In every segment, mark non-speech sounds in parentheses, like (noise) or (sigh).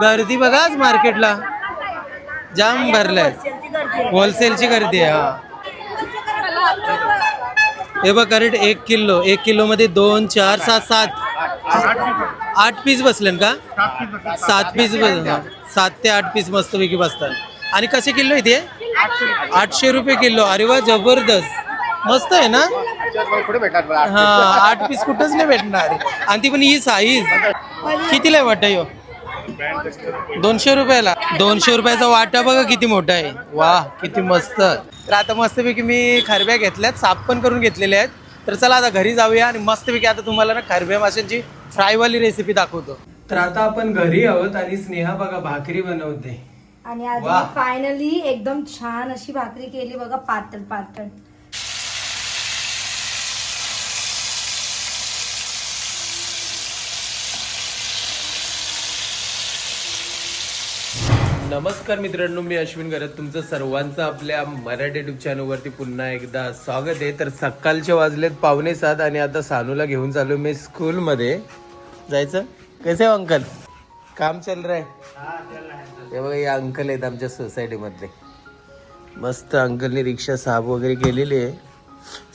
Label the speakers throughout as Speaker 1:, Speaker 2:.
Speaker 1: गर्दी बघा आज मार्केटला. जाम भरलाय. होलसेलची गर्दी आहे. हा. हे बघ करेक्ट एक किलो एक किलो मध्ये दोन चार सात सात. आठ पीस बसले का? सात पीस बस. सात ते आठ पीस मस्तपैकी बसतात. आणि कसे किलो ते आठशे रुपये किलो. अरे वा जबरदस्त. मस्त आहे ना? हा आठ पीस कुठंच नाही भेटणार. आणि ती पण ही साईज कितीला आहे वाटा यो? दोनशे रुपयाला. दोनशे रुपयाचा वाटा बघा किती मोठा आहे. वा किती मस्त. तर आता मस्तपैकी मी खरब्या घेतल्यात साफ पण करून घेतलेल्या आहेत. तर चला आता घरी जाऊया आणि मस्तपैकी आता तुम्हाला ना खरब्या माशांची फ्रायवाली रेसिपी दाखवतो. तर आता आपण घरी आहोत आणि स्नेहा बघा भाकरी बनवते.
Speaker 2: आणि आज
Speaker 1: वा.
Speaker 2: फायनली एकदम छान अशी भाकरी केली बघा पातळ पातळ.
Speaker 1: नमस्कार मित्रांनो मी अश्विन करत तुमचं सर्वांचं आपल्या मराठी युट्यूब चॅनलवरती पुन्हा एकदा स्वागत आहे. तर सकाळचे वाजलेत पावणे सात आणि आता सानूला घेऊन चालू मी स्कूलमध्ये. जायचं? कसे हो अंकल? काम चल रहा आहे? हे बघा हे अंकल आहेत आमच्या सोसायटीमधले. मस्त अंकलनी रिक्षा साफ वगैरे केलेली आहे.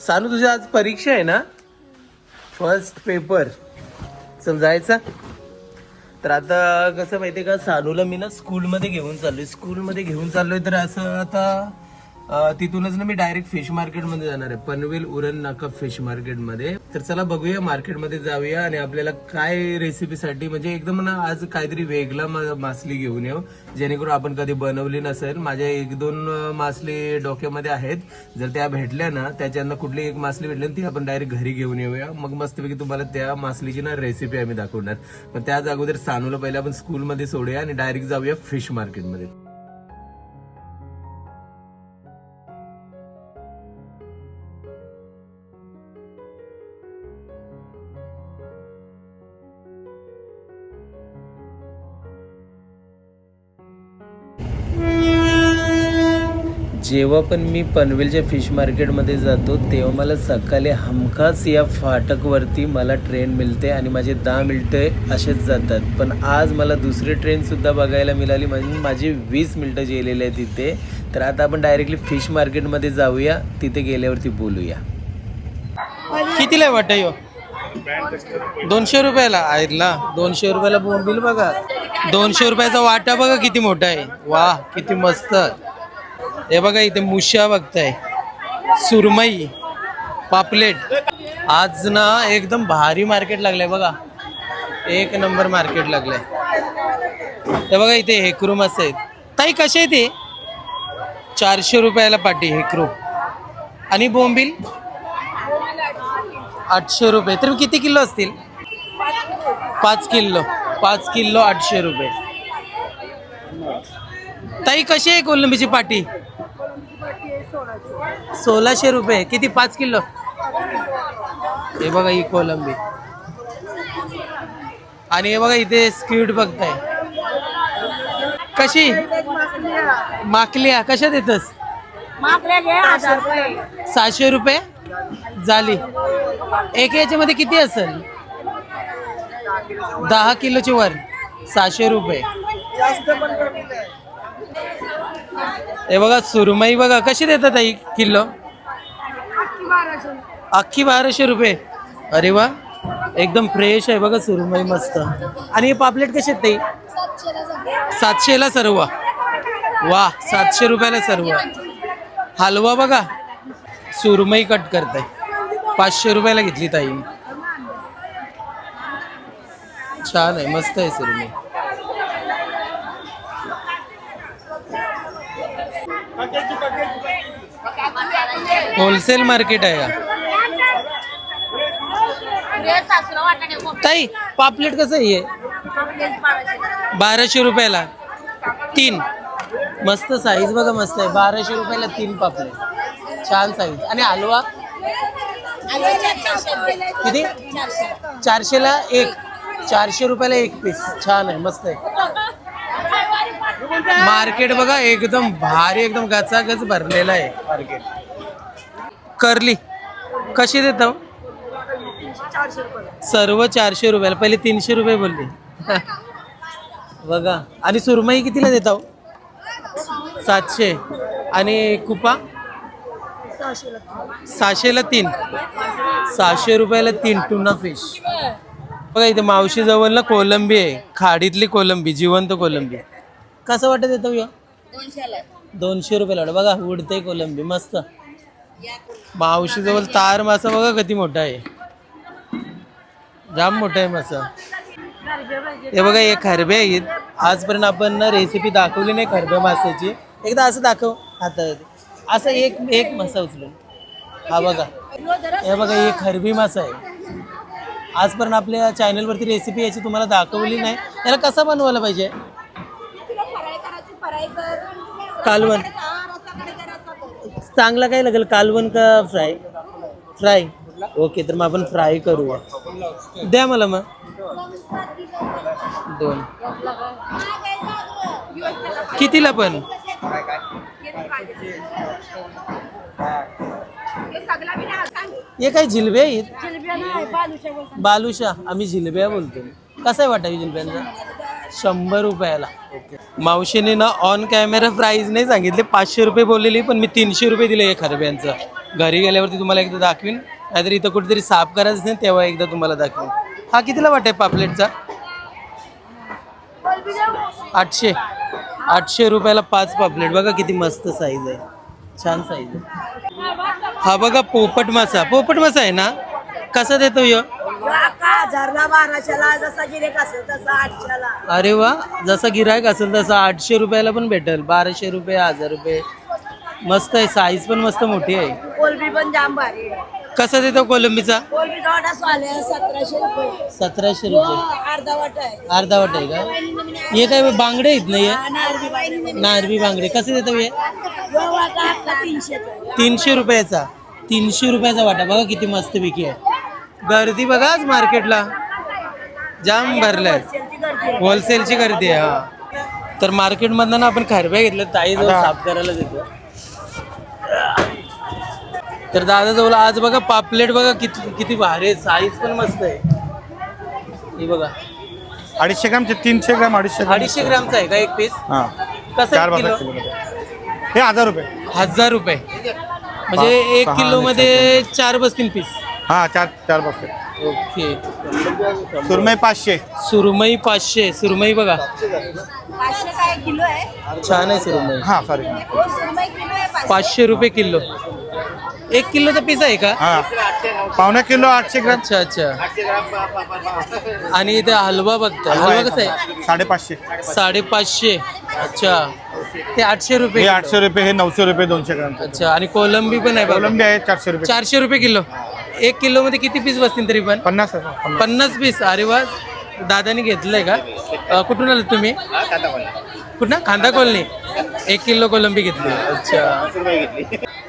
Speaker 1: सानू तुझी आज परीक्षा आहे ना? फर्स्ट पेपर चल जायचा? तर आता कसं माहितीये का सानूला मी ना स्कूलमध्ये घेऊन चाललोय. स्कूलमध्ये घेऊन चाललोय तर असं आता तिथूनच ना मी डायरेक्ट फिश मार्केटमध्ये जाणार आहे. पनवेल उरण नाका फिश मार्केटमध्ये तर चला बघूया मार्केटमध्ये जाऊया आणि आपल्याला काय रेसिपीसाठी म्हणजे एकदम ना आज काहीतरी वेगळा मासली घेऊन येऊ. जेणेकरून आपण कधी बनवली नसेल माझ्या एक दोन मासली डोक्यामध्ये आहेत. जर त्या भेटल्या ना त्याच्यानं कुठली एक मासली भेटली ती आपण डायरेक्ट घरी घेऊन येऊया. मग मस्तपैकी तुम्हाला त्या मासलीची ना रेसिपी आम्ही दाखवणार. पण त्याच अगोदर सानूला पहिले आपण स्कूलमध्ये सोडूया आणि डायरेक्ट जाऊया फिश मार्केटमध्ये जेव्हा पण मी पनवेलच्या फिश मार्केटमध्ये जातो तेव्हा मला सकाळी हमखास या फाटकवरती मला ट्रेन मिळते आणि माझे दहा मिनटं असेच जातात. पण आज मला दुसरी ट्रेनसुद्धा बघायला मिळाली. म्हणजे माझी वीस मिनटं गेलेली आहे तिथे. तर आता आपण डायरेक्टली फिश मार्केटमध्ये जाऊया. तिथे गेल्यावरती बोलूया. कितीला आहे यो? दोनशे रुपयाला. आयरला दोनशे रुपयाला बोंबील बघा. दोनशे रुपयाचा वाटा बघा किती मोठा आहे. वा किती मस्त. हे बघा इथे मुश्या बघताय. सुरमई पापलेट. आज ना एकदम भारी मार्केट लागलंय बघा. एक नंबर मार्केट लागलंय. हे बघा इथे हेकरू असं आहेत. ताई कसे आहे ते चारशे रुपयाला पाटी हेकरू. आणि बोंबील? आठशे रुपये. तर किती किलो असतील? पाच किलो. पाच किलो आठशे रुपये. ताई कशी आहे कोलंबीची पाटी? सोळाशे रुपये. किती? पाच किलो. हे बघा ही कोलंबी. आणि हे बघा इथे स्क्वीड बघताय. कशी? माकलिया. कशा देतस सहाशे रुपये. झाली. एक याच्यामध्ये किती असेल? दहा किलोची वर. सहाशे रुपये. हे बघा सुरमई बघा कशी देतात आई किलो? अख्खी बाराशे रुपये. अरे वा एकदम फ्रेश आहे बघा सुरमई मस्त. आणि हे पापलेट कसे आहेत ताई? सातशेला सर्व. वा सातशे रुपयाला सर्व. हलवा बघा सुरमई कट करताय. पाचशे रुपयाला घेतली ताई. छान आहे मस्त आहे सुरमई. होलसेल मार्केट आहे का? ताई पापलेट कसं आहे बाराशे रुपयाला. तीन. मस्त साईज बघा मस्त आहे. बाराशे रुपयाला तीन पापलेट. छान साईज आणि हलवा? किती? चारशेला एक. चारशे रुपयाला एक पीस छान आहे मस्त आहे. मार्केट बघा एकदम भारी एकदम गचागच भरलेला आहे मार्केट. करली कशी देतो हो? सर्व चारशे रुपयाला पहिले तीनशे रुपये बोलली. बघा आणि सुरमई कितीला देता हो? सातशे. आणि कुपा? सहाशेला तीन. सहाशे रुपयाला तीन टुना फिश. बघा इथे मावशी जवळ ना कोलंबी आहे खाडीतली कोलंबी जिवंत कोलंबी. कसं वाटत येतो या दोनशे रुपयाला वाटत. बघा उडते कोलंबी मस्त. मावशी जवळ तार मासा बघा किती मोठा आहे. जाम मोठा आहे मासा. हे बघा हे खरबे आहेत आजपर्यंत आपण ना रेसिपी दाखवली नाही खरबे माशाची. एकदा असं दाखव हातात असं एक एक मासा उचलून. हा बघा. हे बघा हे खरबी मासा आहे. आजपर्यंत आपल्या चॅनलवरती रेसिपी याची तुम्हाला दाखवली नाही. त्याला कसा बनवायला पाहिजे? कालवण. चांगला काय लागेल? कालवण का फ्राय? फ्राय. ओके तर मग आपण फ्राय करूया. द्या मला मग. दोन. कितीला पण? हे काय जिलबे आहेत? बालुशा आम्ही जिलब्या बोलतो. कसा आहे वाटावी जिलब्यांचा? शंभर रुपयाला. मावशीने ना ऑन कॅमेरा प्राईज नाही सांगितले. पाचशे रुपये बोललेली पण मी तीनशे रुपये दिले हे खरब्यांचं घरी गेल्यावरती तुम्हाला एकदा दाखवीन. नाहीतर इथं कुठेतरी साफ करायचं नाही तेव्हा एकदा तुम्हाला दाखवीन. हा कितीला वाटाय पापलेटचा? आठशे. आठशे रुपयाला पाच पापलेट. बघा किती मस्त साईज आहे. छान साईज आहे. हा बघा पोपट मासा. पोपट मासा आहे ना? कसा देतो यो
Speaker 2: हजारला बाराशेला जसा गिरेक असेल तसा आठशेला.
Speaker 1: अरे वा जसा गिरायक असेल तसं आठशे रुपयाला पण भेटेल. बाराशे रुपये हजार रुपये. मस्त आहे साईज पण मस्त मोठी आहे.
Speaker 2: कोलबी पण जाम भारी आहे.
Speaker 1: कसा देतो कोलंबीचा?
Speaker 2: कोलबीचा वाटा स्वाले सतराशे रुपये.
Speaker 1: सतराशे
Speaker 2: हो,
Speaker 1: रुपये
Speaker 2: अर्धा वाटा आहे.
Speaker 1: अर्धा वाट आहे का? हे काय बांगडे आहेत नाही
Speaker 2: नारबी बाई
Speaker 1: नारबी बांगडे. कसे देतो हे?
Speaker 2: यो वाटा आपला तीनशेचा
Speaker 1: तीनशे रुपयाचा. तीनशे रुपयाचा वाटा. बघा किती मस्त पैकी आहे. गर्दी बघा आज मार्केटला. जाम भरलाय. होलसेलची गर्दी आहे हा. तर मार्केटमधनं ना आपण खरब्या घेतल्या ताई जवळ साफ करायला देतो. तर दादाजवळ आज बघा पापलेट बघा किती किती भारी आहे. साईज पण मस्त आहे. हे बघा.
Speaker 3: अडीचशे ग्रामचे तीनशे ग्राम अडीचशे
Speaker 1: अडीचशे ग्रामचा आहे का एक पीस
Speaker 3: हा.
Speaker 1: कसं किलो?
Speaker 3: हे हजार रुपये.
Speaker 1: हजार रुपये. म्हणजे एक किलो मध्ये चार बसतील पीस
Speaker 3: हा चार चार बसते
Speaker 1: ओके.
Speaker 3: सुरमई पाचशे.
Speaker 1: सुरमई पाचशे सुरमई बघा.
Speaker 2: पाचशे काय किलो आहे?
Speaker 1: छान आहे सुरमई.
Speaker 3: हा सॉरी
Speaker 2: हो सुरमई किलो आहे पाचशे.
Speaker 1: पाचशे रुपये किलो. एक किलोचा पीस आहे का?
Speaker 3: हा. पावणे किलो आठशे ग्राम.
Speaker 1: अच्छा अच्छा. आणि इथे हलवा बघतो. हलवा कसा आहे?
Speaker 3: साडेपाचशे.
Speaker 1: साडेपाचशे. अच्छा. ते आठशे रुपये
Speaker 3: हे. आठशे रुपये हे नऊशे रुपये दोनशे ग्राम.
Speaker 1: अच्छा आणि कोलंबी पण आहे बघा.
Speaker 3: कोलंबी आहे चारशे रुपये.
Speaker 1: चारशे रुपये किलो. एक किलो मध्ये किती पीस बसतील तरी पण?
Speaker 3: पन्नास पन्नास.
Speaker 1: पन्नास पीस अरे वा. दादानी घेतलंय का? अं, कुठून आलं तुम्ही? कुठं? खांदा कॉलनी. एक किलो कोलंबी घेतली. अच्छा.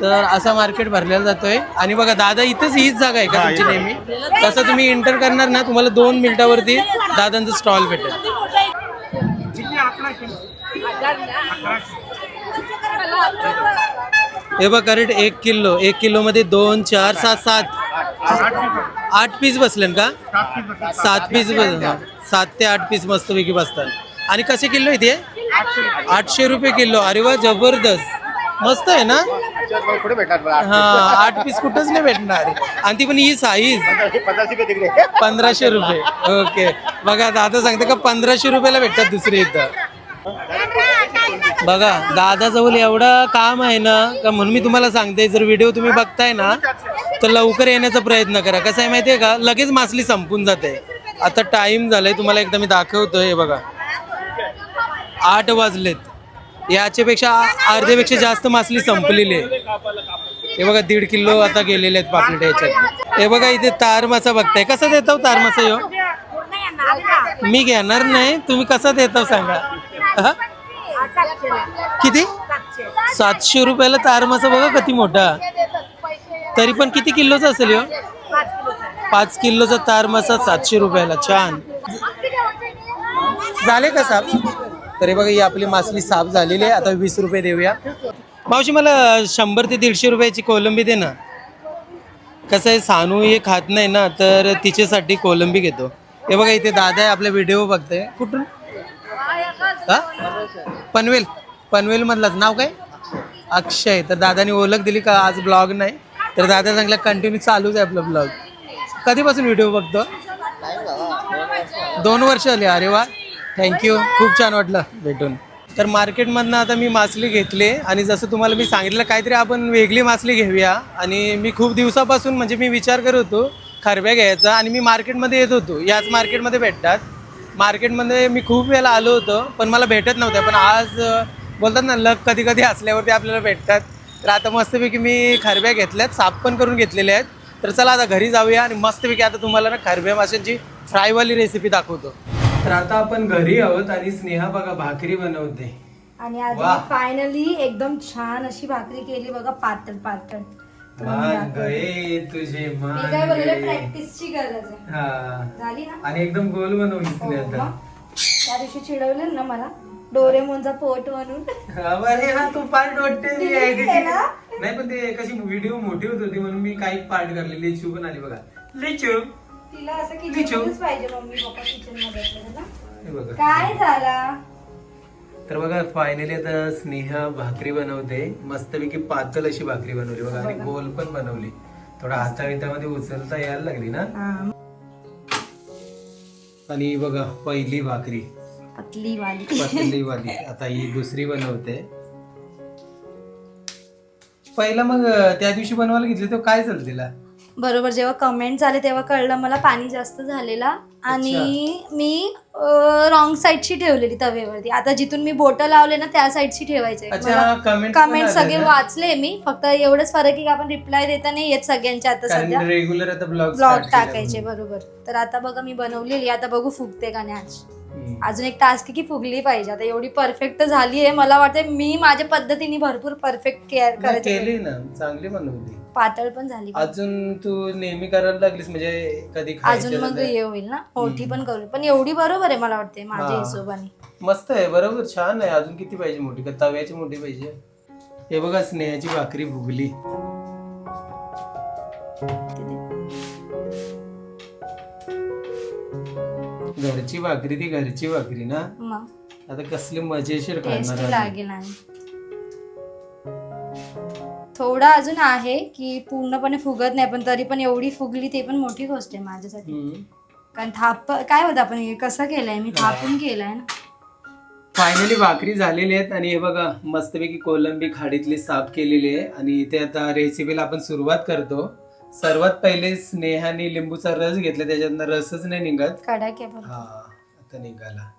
Speaker 1: तर असा मार्केट भरलेला जातोय. आणि बघा दादा इथेच हीच जागा आहे का तुमची. नेहमी? तसं तुम्ही एंटर करणार ना तुम्हाला दोन मिनिटावरती दादांचं स्टॉल भेटेल. हे बघ करेक्ट एक किलो. एक किलो मध्ये दोन चार सात सात. आठ पीस बसले का? सात पीस बस हा. सात ते आठ पीस मस्तपैकी बसतात. आणि कसे किलो इथे आठशे रुपये किलो. अरे वा जबरदस्त. मस्त आहे ना? हा आठ पीस कुठंच नाही भेटणार. आणि ती पण ही साईज पंधराशे रुपये. ओके. बघा दादा सांगते का पंधराशे रुपयाला भेटतात दुसरे इथं. बघा दादाजवळ एवढं काम आहे ना का म्हणून मी तुम्हाला सांगते जर व्हिडिओ तुम्ही बघताय ना तर लवकर येण्याचा प्रयत्न करा. कसं आहे माहितीये का? लगेच मासली संपून जाते. आता टाइम झालाय तुम्हाला एकदा मी दाखवतोय हे बघा. आठ वाजलेत. याच्यापेक्षा अर्ध्यापेक्षा जास्त मासली संपलेली आहे. हे बघा दीड किलो आता गेलेले आहेत पापलेट याच्यात. हे बघा इथे तार मासा बघताय. कसा देतो तार मासा ह्यो मी घेणार नाही. तुम्ही कसा देतो सांगा. हा? किती? सातशे रुपयाला तार मासा बघा किती मोठा. तरी पण किती किलोचा असेल ह्यो पाच किलोचा तार मासा सातशे रुपयाला छान. झाले का साप? तर हे बघा ही आपली मासली साफ झालेली आहे. आता वीस रुपये देऊया. मावशी मला शंभर ते दीडशे रुपयाची कोलंबी दे ना. कसं आहे सानू हे खात नाही ना तर तिच्यासाठी कोलंबी घेतो. हे बघा इथे दादा आहे आपला व्हिडिओ बघतोय. कुठून? पनवेल पनवेल. मधलाच नाव काय? अक्षय. तर दादानी ओळख दिली का? आज ब्लॉग नाही. तर दादा चांगला कंटिन्यू चालूच आहे आपलं ब्लॉग कधीपासून व्हिडिओ बघतो? दोन वर्ष झाली. अरे वा. थँक्यू खूप छान वाटलं भेटून. तर मार्केटमधनं आता मी मासली घेतली आणि जसं तुम्हाला मी सांगितलं काहीतरी आपण वेगळी मासली घेऊया. आणि मी खूप दिवसापासून म्हणजे मी विचार करत होतो खरब्या घ्यायचा आणि मी मार्केटमध्ये येत होतो. याच मार्केटमध्ये भेटतात. मार्केटमध्ये मी खूप वेळेला आलो होतो पण मला भेटत नव्हत्या. पण आज बोलतात ना लक कधी कधी असल्यावरती आपल्याला भेटतात. तर आता मस्तपैकी मी खरब्या घेतल्यात साफ पण करून घेतलेल्या आहेत. तर चला आता घरी जाऊया आणि मस्तपैकी आता तुम्हाला ना खरब्या माशांची फ्रायवाली रेसिपी दाखवतो. तर आता आपण घरी आहोत आणि स्नेहा बघा भाकरी बनवते.
Speaker 2: आणि आज फायनली एकदम छान अशी भाकरी केली बघा पातळ पातळ. मी
Speaker 1: मान. गए तुझे
Speaker 2: मी
Speaker 1: मान
Speaker 2: काय बोलले
Speaker 1: गए.
Speaker 2: प्रॅक्टिसची गरज आहे.
Speaker 1: हा.
Speaker 2: झाली ना?
Speaker 1: आणि एकदम गोल बनवलीस
Speaker 2: हो,
Speaker 1: आता.
Speaker 2: मग. त्या दिवशी चिडवलं ना मला. डोरेमोनचा पोट म्हणून.
Speaker 1: अरे हा तू पार्ट वाटते मी
Speaker 2: Delete
Speaker 1: editing-
Speaker 2: केला?
Speaker 1: नाही पण ते कशी व्हिडिओ मोठी होत होती म्हणून मी काही पार्ट करले. लिचू पण आली बघा. लिचू.
Speaker 2: तिला असं पाहिजे मम्मी पप्पा किचनमध्ये असलं ना?
Speaker 1: हे बघा.
Speaker 2: काय झाला?
Speaker 1: तर बघा फायनली आता स्नेहा भाकरी बनवते. मस्तपैकी पातळ अशी भाकरी बनवली बघा आणि गोल पण बनवली. थोडा हातावितामध्ये उचलता यायला लागली ना? आणि बघा पहिली भाकरी.
Speaker 2: पतली वाली
Speaker 1: पतली वाली आता ही दुसरी बनवते. पहिला मग त्या दिवशी बनवायला घेतली तर काय झालं तिला?
Speaker 2: बरोबर जेव्हा कमेंट झाले तेव्हा कळलं मला पाणी जास्त झालेला आणि मी रॉंग साईडची ठेवलेली तवेवरती आता जिथून मी बोट लावले ना त्या साईडची ठेवायचे
Speaker 1: अच्छा कमेंट
Speaker 2: कमेंट सगळे वाचले मी. फक्त एवढंच फरक आहे की आपण रिप्लाय देता नाही येत सगळ्यांच्या आता सध्या.
Speaker 1: रेग्युलर आता ब्लॉग
Speaker 2: ब्लॉग टाकायचे बरोबर. तर आता बघा मी बनवलेली आता बघू फुगते का नाही आज. अजून एक टास्क की फुगली पाहिजे. आता एवढी परफेक्ट झाली आहे मला वाटते मी माझ्या पद्धतीने भरपूर परफेक्ट केअर करायची.
Speaker 1: केली ना. चांगली बनवली
Speaker 2: पातळ पण झाली.
Speaker 1: अजून तू नेहमी करायला लागलीस म्हणजे कधी
Speaker 2: अजून मग. हे होईल ना? मोठी पण करू. पण एवढी बरोबर आहे मला वाटते माझ्या
Speaker 1: हा.
Speaker 2: हिशोबाने.
Speaker 1: मस्त आहे बरोबर. छान आहे. अजून किती पाहिजे मोठी? का तव्याची मोठी पाहिजे? हे बघा स्नेहाची भाकरी भुगली घरची भाकरी ती घरची भाकरी ना?
Speaker 2: मग
Speaker 1: आता कसली मजेशीर खाणार आहे.
Speaker 2: लागेल आणि थोडा अजून आहे की पूर्णपणे फुगत नाही पण तरी पण एवढी फुगली ते पण मोठी गोष्ट आहे माझ्यासाठी.
Speaker 1: हम्म.
Speaker 2: कारण थाप काय होतं आपण हे कसं केलंय? मी थापून केलंय ना.
Speaker 1: फायनली भाकरी झालेली आहेत आणि हे बघा मस्तपैकी कोलंबी खाडीतली साफ केलेली आहे. आणि इथे आता रेसिपीला आपण सुरुवात करतो. सर्वात पहिले स्नेहाने लिंबूचा रस घेतला त्याच्यातनं रसच नाही निघत. हा आता निघाला.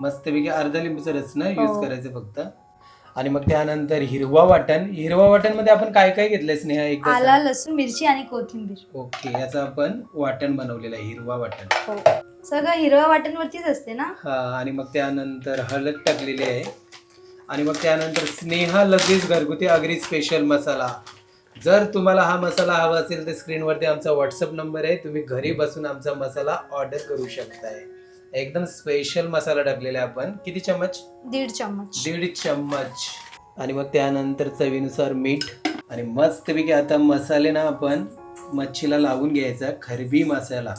Speaker 1: मस्तपैकी अर्धा लिंबूचा रस ना
Speaker 2: हो.
Speaker 1: यूज करायचं फक्त. आणि मग त्यानंतर हिरवा वाटण. हिरवा वाटणमध्ये आपण काय काय घेतलंय स्नेहा एकदा
Speaker 2: आला लसूण मिरची आणि कोथिंबीर.
Speaker 1: ओके याचं आपण वाटण बनवलेलं आहे हिरवा वाटण.
Speaker 2: हो. सगळं हिरव्या वाटणवरतीच असते ना?
Speaker 1: हा आणि मग त्यानंतर हळद टाकलेली आहे. आणि मग त्यानंतर स्नेहा लगेच घरगुती आगरी स्पेशल मसाला. जर तुम्हाला हा मसाला हवा असेल तर स्क्रीनवरती आमचा व्हॉट्सअप नंबर आहे. तुम्ही घरी बसून आमचा मसाला ऑर्डर करू शकताय. एकदम स्पेशल मसाला टाकलेला आहे आपण. किती चम्मच?
Speaker 2: दीड चम्मच.
Speaker 1: दीड चम्मच. आणि मग त्यानंतर चवीनुसार मीठ. आणि मस्तपैकी आता मसाले ना आपण मच्छीला लावून घ्यायचा खरबी मसाला.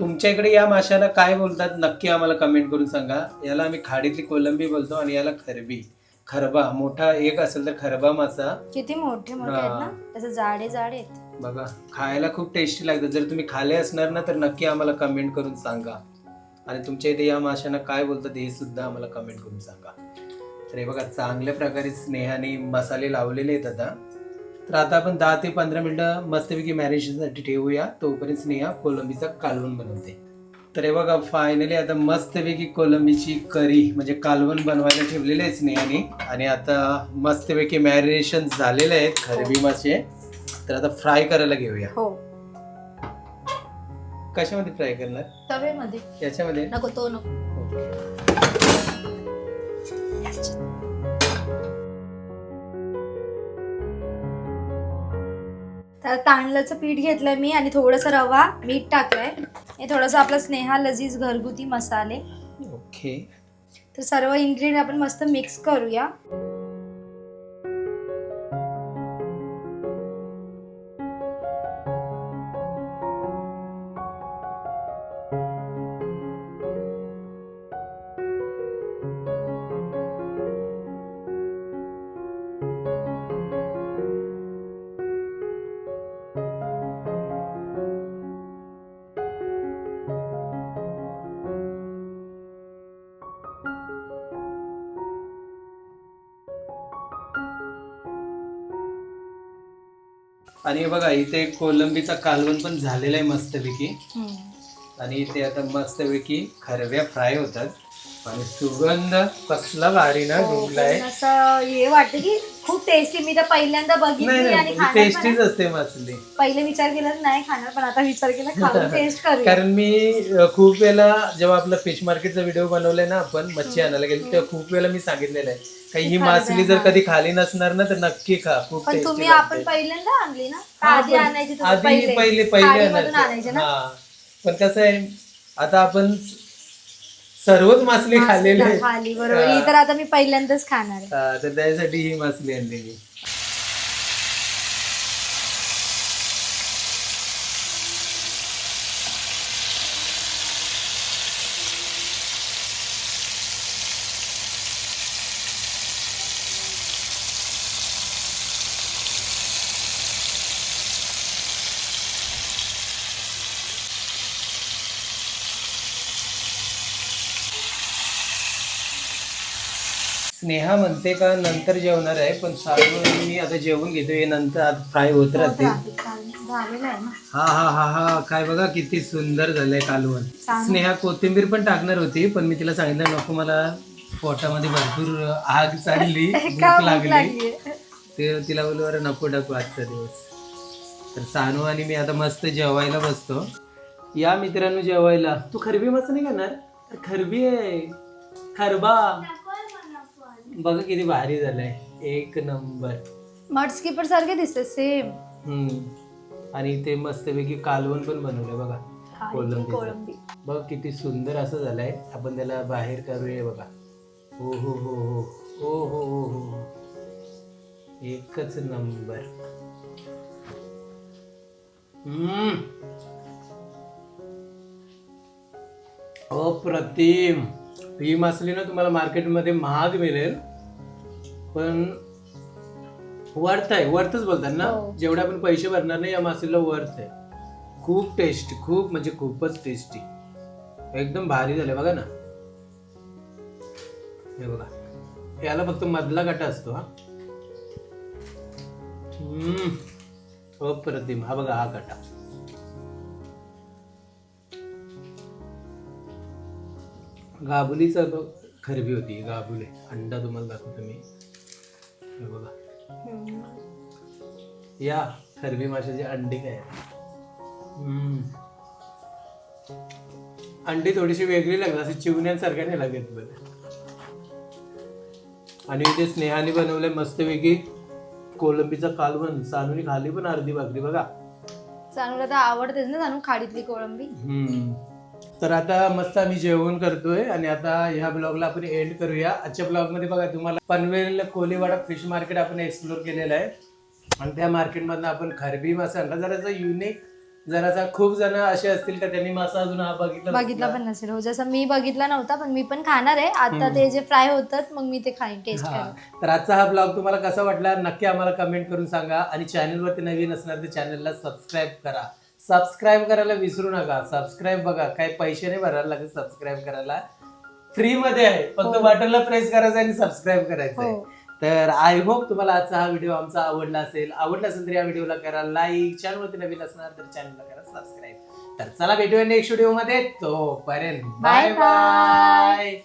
Speaker 1: तुमच्या इकडे या माशाला काय बोलतात नक्की आम्हाला कमेंट करून सांगा. याला आम्ही खाडीतली कोलंबी बोलतो आणि याला खरबी. खरबा मोठा एक असेल तर खरबा मासा
Speaker 2: किती मोठे मोठे आहेत ना. त्याचे जाडे जाडे आहेत.
Speaker 1: बघा खायला खूप टेस्टी लागतं जर तुम्ही खाले असणार ना तर नक्की आम्हाला कमेंट करून सांगा. आणि तुमच्या इथे या माशांना काय बोलतात हे सुद्धा आम्हाला कमेंट करून सांगा. तर हे बघा चांगल्या प्रकारे स्नेहाने मसाले लावलेले आहेत आता. तर आता आपण दहा ते पंधरा मिनिटं मस्तपैकी मॅरिनेशनसाठी ठेवूया. तोपर्यंत स्नेहा कोलंबीचा कालवण बनवते. तर हे बघा फायनली आता मस्तपैकी कोलंबीची करी म्हणजे कालवण बनवायला ठेवलेले आहे स्नेहाने. आणि आता मस्तपैकी मॅरिनेशन झालेले आहेत खरबी मासे तर आता फ्राय करायला घेऊया.
Speaker 2: हो.
Speaker 1: कशामध्ये फ्राय करणार?
Speaker 2: तवेमध्ये
Speaker 1: याच्यामध्ये?
Speaker 2: नको तो नको. तर तांदळाचं पीठ घेतलंय मी आणि थोडंसं रवा मीठ टाकलंय. हे थोडंसं आपलं स्नेहा लजीज घरगुती मसाले.
Speaker 1: ओके
Speaker 2: तर सर्व इन्ग्रेडियंट आपण मस्त मिक्स करूया.
Speaker 1: आणि हे बघा इथे कोलंबीचा कालवण पण झालेला आहे मस्तपैकी. आणि इथे आता मस्तपैकी खरव्या फ्राय होतात. आणि सुगंध कसला भारी ना
Speaker 2: हो,
Speaker 1: डुबलाय
Speaker 2: पण असं हे वाटतं की टेस्टी मी तर पहिल्यांदा बघितली आणि
Speaker 1: नाही
Speaker 2: खाणार
Speaker 1: टेस्टीच
Speaker 2: पण-
Speaker 1: असते मासली.
Speaker 2: पहिले विचार केला नाही खाणार पण आता विचार केला खाऊन टेस्ट करूया.
Speaker 1: कारण मी अ, खूप वेळेला जेव्हा आपला फिश मार्केटचा व्हिडिओ बनवलाय ना आपण मच्छी आणायला गेलो तेव्हा खूप वेळेला मी सांगितलेलं आहे. काही ही मासली जर कधी खाली नसणार ना तर नक्की खा खूप
Speaker 2: पण
Speaker 1: टेस्टी
Speaker 2: तुम्ही आपण पहिल्यांदा आणली ना? का आधी आणायची तुम्ही
Speaker 1: आधी पहिले पहिले
Speaker 2: खाडीमधून
Speaker 1: आणायचे.
Speaker 2: आणायचे ना?
Speaker 1: हा. पण कसं आहे आता आपण सर्वच मासली खाल्लेली आहे
Speaker 2: खाली बरोबर. ही तर आता मी पहिल्यांदाच खाणार आहे.
Speaker 1: हा, तर त्यासाठी ही मासली आणलेली. स्नेहा म्हणते का नंतर जेवणार आहे पण सारून मी आता जेवून घेतो हे नंतर आता फ्राय होत राहते
Speaker 2: आहे ना?
Speaker 1: हा हा हा हा. काय बघा किती सुंदर झालंय कालवण. स्नेहा कोथिंबीर पण टाकणार होती पण मी तिला सांगितलं नको मला पोटामध्ये भरपूर आग चालली (laughs) भूक लागली? ते तिला बोलू अरे नको टाकू आजचा दिवस. तर सानू आणि मी आता मस्त जेवायला बसतो. या मित्रांनो जेवायला. तू खरबी मस्त नाही करणार? खरबी आहे. खरबा. बघा किती भारी झालंय. एक नंबर.
Speaker 2: मड स्किपर सारखे दिसते सेम
Speaker 1: हम्म. आणि ते मस्तपैकी कालवण पण बनवलंय बघा.
Speaker 2: कोळंबी.
Speaker 1: बघ किती सुंदर असं झालंय. आपण त्याला बाहेर करूया बघा. हो हो हो हो. हो हो हो हो हो. एकच नंबर. हम्म. अप्रतिम. ही मासली ना तुम्हाला मार्केटमध्ये महाग मिळेल. पण वर्थ आहे. वर्थच बोलतात ना?
Speaker 2: हो.
Speaker 1: जेवढे आपण पैसे भरणार नाही या मासलीला वर्थ आहे. खूप टेस्टी खूप म्हणजे खूपच टेस्टी एकदम भारी झाले बघा ना. हे बघा. याला फक्त मधला काटा असतो हा. हम्म. अप्रतिम. हा बघा हा काटा. गाबुलीचा बघ खरबी होती गाबुले. अंडा तुम्हाला दाखवतो मी. हे बघा. या खरबी माशाची अंडी काय. अंडी थोडीशी वेगळी लागतात अशी चिवण्यांसारख्या नाही लागत बघा. आणि इथे स्नेहाने बनवलंय मस्तपैकी कोलंबीचा कालवण. सानूनी खाली पण अर्धी भाकरी बघा.
Speaker 2: चानूला तर आवडतेच ना चानू खाडीतली कोळंबी?
Speaker 1: हम्म. तर आता मस्त आम्ही जेवण करतोय आणि आता ह्या ब्लॉगला आपण एंड करूया. आजच्या ब्लॉगमध्ये बघा तुम्हाला पनवेल कोलीवाडा फिश मार्केट आपण एक्सप्लोर केलेलं आहे. आणि त्या मार्केटमधनं आपण खरबी मासा आणला. जरासा युनिक जरासा खूप जण असे असतील का त्यांनी मासा अजून हा बघितला
Speaker 2: बघितला पण नसेल. हो जसं मी बघितला नव्हता पण मी पण खाणार आहे. आता ते जे फ्राय होतात मग मी ते खाईन टेस्ट
Speaker 1: हा.
Speaker 2: करेन.
Speaker 1: तर आजचा हा ब्लॉग तुम्हाला कसा वाटला नक्की आम्हाला कमेंट करून सांगा. आणि चॅनलवरती नवीन असणार तर चॅनलला सबस्क्राईब करा. सबस्क्राईब करायला विसरू नका. सबस्क्राईब बघा. काही पैसे नाही भरायला लागत सबस्क्राईब करायला. फ्री मध्ये आहे. फक्त बटनला प्रेस करायचं आणि सबस्क्राईब करायचं आहे.
Speaker 2: हो.
Speaker 1: तर आय होप तुम्हाला आजचा हा व्हिडिओ आमचा आवडला असेल. आवडला असेल तर या व्हिडिओला करा लाईक चॅनलवरती नवीन असणार तर चॅनलला करा सबस्क्राईब तर चला भेटूया नेक्स्ट व्हिडिओमध्ये. तोपर्यंत बाय बाय